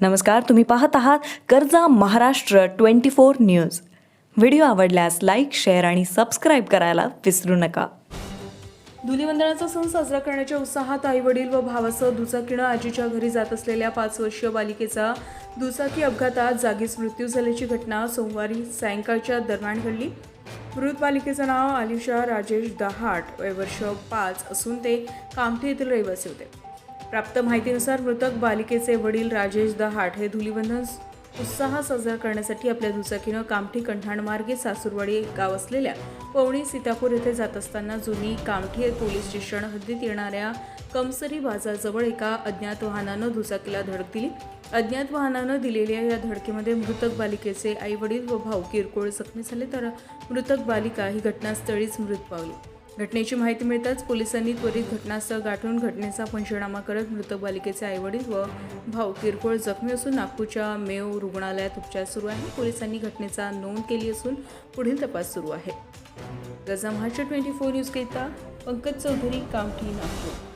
नमस्कार तुम्ही पाहत आहात कर्जा Maharashtra twenty four news. Video आवडल्यास लाईक शेअर आणि सबस्क्राईब करायला विसरू नका. धुलीवंदनाचा सण साजरा करण्याच्या उत्साहात आई वडील व भावासह दुचाकीनं आजीच्या घरी जात असलेल्या पाच वर्षीय बालिकेचा दुचाकी अपघातात जागीच मृत्यू झाल्याची घटना सोमवारी सायंकाळच्या दरम्यान घडली. मृत बालिकेचं नाव आलिशा राजेश दहाट. वय वर्ष पाच असून ते कामठी येथील रहिवासी होते. प्राप्त माहितीनुसार मृतक बालिकेचे वडील राजेश दहाट हे धुलिवंदन उत्साह साजरा करण्यासाठी आपल्या दुचाकीनं कामठी कंठाणमार्गे सासूरवाडी गाव असलेल्या पवणी सीतापूर येथे जात असताना जुनी कामठी पोलीस स्टेशन हद्दीत येणाऱ्या कमसरी बाजारजवळ एका अज्ञात वाहनानं दुचाकीला धडक दिली. अज्ञात वाहनानं दिलेल्या या धडकेमध्ये मृतक बालिकेचे आई वडील व भाऊ किरकोळ जखमी झाले तर मृतक बालिका ही घटनास्थळीच मृत पावली. घटनेची माहिती मिळताच पोलिसांनी त्वरित घटनास्थळ गाठून घटनेचा पंचनामा करत मृत बालिकेचे आईवडील व भाऊ किरकोळ जखमी असून नागपूरच्या मेव रुग्णालयात उपचार सुरू आहे. पोलिसांनी घटनेचा नोंद केली असून पुढील तपास सुरू आहे. गजा महाराष्ट्र ट्वेंटी फोर न्यूजकरिता पंकज चौधरी कामठी नागपूर.